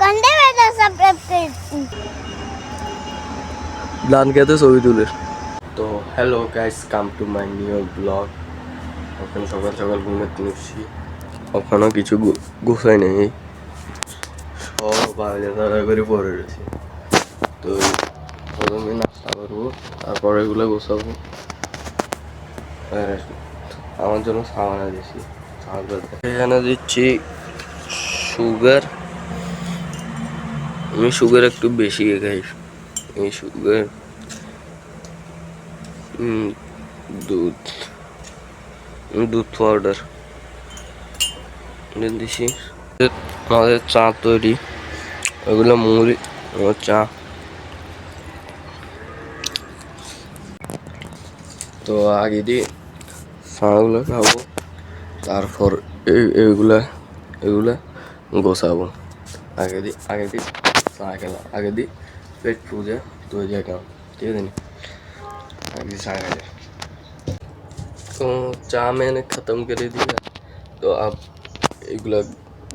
করে দেবে তো সাবস্ক্রাইব করে ধান খেতে ছবি তুলে তো hello guys come to my new blog এখন সকাল সকাল ঘুমে তুলছি ওখানেও কিছু গুছাই নেই। সব আগে তারা করে পরে রয়েছে তো প্রথমে নাস্তা করব তারপরে এগুলো গোছাবো। আর আমার জন্য সাবানা দিচ্ছি এখানে দিচ্ছি সুগার। আমি সুগার একটু বেশি খাই এই সুগার দুধ দুধ পাউডার দিছি। আমাদের চা তৈরি, ওগুলো মুড়ি আমার চা। তো আগে দিয়ে চাগুলো খাব, তারপর এই এইগুলা এগুলা গোছাবো। আগে দিয়ে আগে দিই ಸಾಯಂಕಾಲ ಆಗದಿ ಪೆಟ್ ಪೂಜೆ ತೋಜಾಕ ತಿಳಿದೀನಿ आगे सारा है तो चा मैंने ख़त्म कर दिया. तो आप एक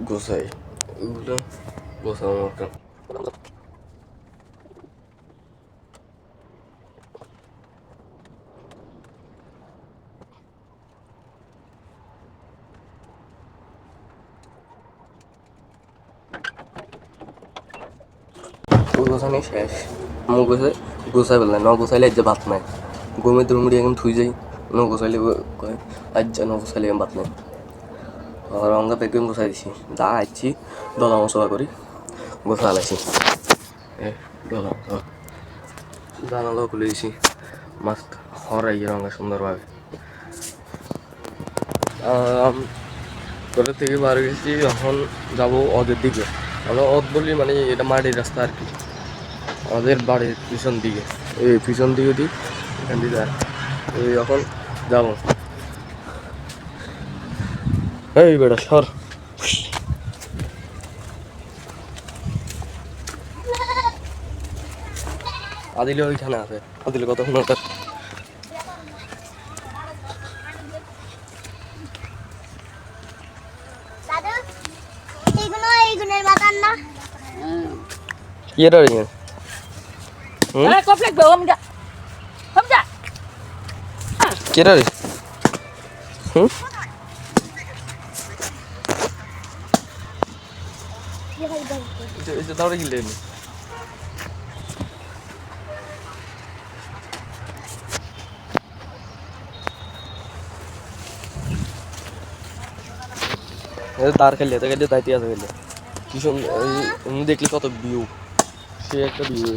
गुस्सा गुलाब गुस्सा गुस्सा গোছানি শেষ। মুখ গোছাই গোছাই পেলাম ন গোছাইলে আজ ভাত নাই। গমে দুমড়ি এখন থুই যাই, ন গোছাইলে কয় আজ ন গোছাইলে ভাত নাই। আর অঙ্গা পেকে গোছাই দিছি। দা আইছি, দলা মশলা করি গোছা এ, দলা জানালা খুলে দিছি। মাছ হরাই রঙা সুন্দরভাবে ঘরের থেকে বার গেছি, এখন যাব ওদের দিকে আমরা অত বলি মানে এটা মাটির রাস্তা আর কি আমাদের বাড়ির পিছন দিকে। এই পিছন দিকে দিই এখান দিয়ে এই এখন যাব। এই বেটা সর। আদিলে ওইখানে আছে। আদিলে দাদু এগুলো এইগুলোর কি এটা có flek được không dạ? Không dạ? কি রে হুম যে দাঁড়ে গিলে তার খেলে তো খেলে তাইতে আছে খেলে কি সুন্দর দেখলে কত ভিউ সে একটা ভিউ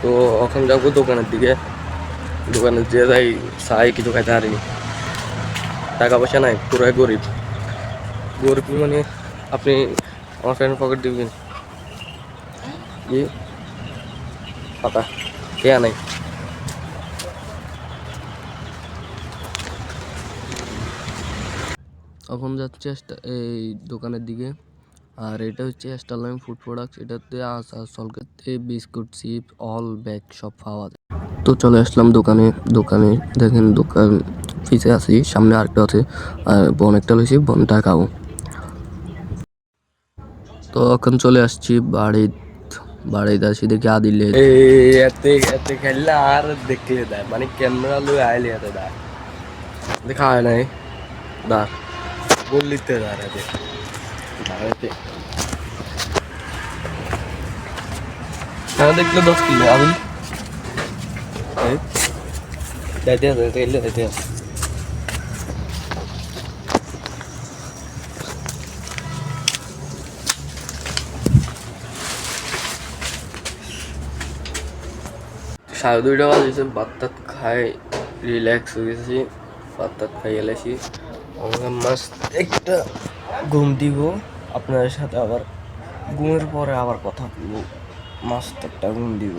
তো এখন যাব দোকানের দিকে দোকানে যে যাই চাই কিছু খাইতে হারিনি টাকা পয়সা নাই পুরাই গরিব গরিব মানে আপনি আমার ফ্রেন্ড পকেট দিবেন কি পাতা কে নাই এখন যাচ্ছে স্টা- এই দোকানের দিকে আর এটা হচ্ছে স্টারলাইন ফুড প্রোডাক্টস এটাতে আসা সলকেতে বিস্কুট, চিপস অল ব্যাগ সব পাওয়া যায়। তো চলে আসলাম দোকানে দোকানে দেখেন দোকান পিছে আছি, সামনে আরেকটা আছে, আর বোন একটা লইছি, বনটা খাব। তো এখন চলে আসছি বাড়ি বাড়িতে আসি দেখি আদিলে। এতে এতে খেললে আর দেখলে দেয় মানে ক্যামেরা লুই আইলে এতে দেয়। দেখা হয় নাই দা বললিতে দাঁড়াতে দাঁড়াতে হ্যাঁ যাইতে আছে সাড়ে দুইটা বাজেছে ভাত টাত খাই রিল্যাক্স হয়ে গেছি ভাত টাত খাই এলাইছি। আমরা মাস একটা ঘুম দিব আপনাদের সাথে আবার ঘুমের পরে আবার কথা বলব। একটা ঘুম দিব।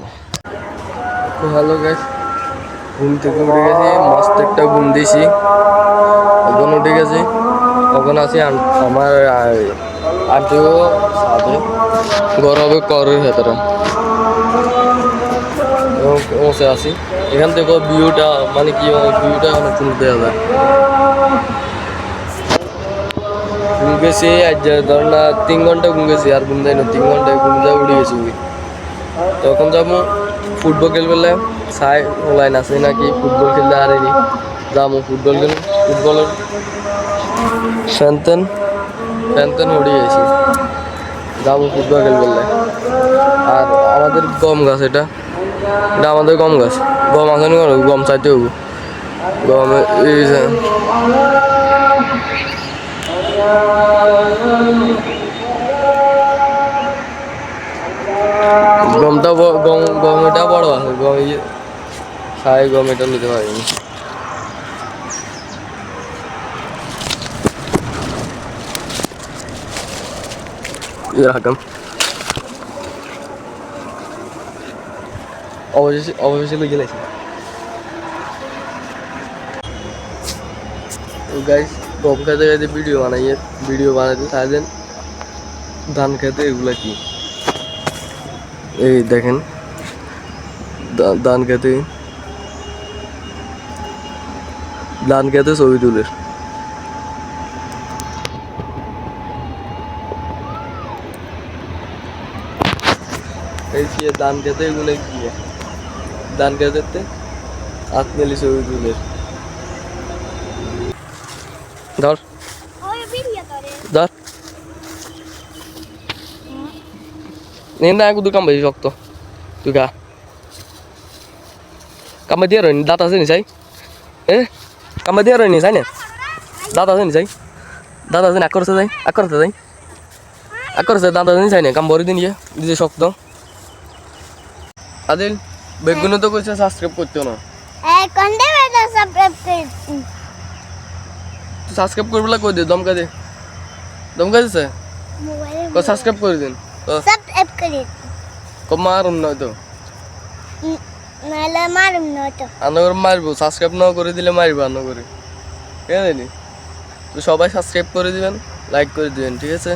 তো হ্যালো গ্যাস ঘুম থেকে উঠে গেছি মাস্ত একটা ঘুম দিয়েছি এখন উঠে গেছি তখন আছি আম- আমার আন্টিও সাথে গরবে করের ভেতরে। বসে আছি। এখান থেকে ভিউটা মানে কি ভিউটা অনেক সুন্দর দেওয়া যায়। ঘুম গেছি আজ ধর না তিন ঘণ্টা ঘুম গেছি আর ঘুম দেয় না, তিন ঘন্টায় ঘুম দেয় উঠে গেছি তখন যাব ফুটবল খেলবে সাই ওলাই নাচে নাকি, ফুটবল খেলতে হারেনি। যাব ফুটবল খেল ফুটবলের ফ্যানতেন ফ্যানতেন উড়ে গেছি। যাব ফুটবল খেলবে আর আমাদের গম গাছ এটা এটা আমাদের গম গাছ। গম আছে না গম চাইতে হব গম এই যে গমটা ব- গম গম এটা বড় আছে গম এই সাই গম এটা নিতে পারিনি। এরকম অবশেষে অবশেষে লিখে গেলেছি গাইস গম খেতে খেতে ভিডিও বানাইয়ে ভিডিও বানাতে সারাদিন ধান খেতে এগুলা কি? এই দেখেন, দা- ধান খেতে ধান খেতে ছবি তুলে। এই ধান খেতে এগুলো গিয়ে ধান খেতে আত্মেলি ছবি তুলে। ধর। ধর। দিয়ে রাত দাঁত আছে নি চাই। এ? কামে দিয়ে রইনি চাই না? দাঁত আছে নি চাই দাঁত আছে নি আকরছে যাই আকরছে যাই আকরছে দাঁত আছে নি চাই না? কাম ভরি দিন দিতে শক্ত। আদিল বেগুনে তো কইছে সাবস্ক্রাইব করতে না। এই কন্ডে বেটা সাবস্ক্রাইব করে তুই সাবস্ক্রাইব করবলে কই দে দমকা দে। দমকা দিছে? মোবাইলে কো সাবস্ক্রাইব করে দিন। সাবস্ক্রাইব করে কো মারুম না তো নাহলে মারুম না তো। আনগর মারবো সাবস্ক্রাইব না করে দিলে মারবো আন্ন করে। ঠিক আছে তো সবাই সাবস্ক্রাইব করে দিবেন লাইক করে দিবেন, ঠিক আছে?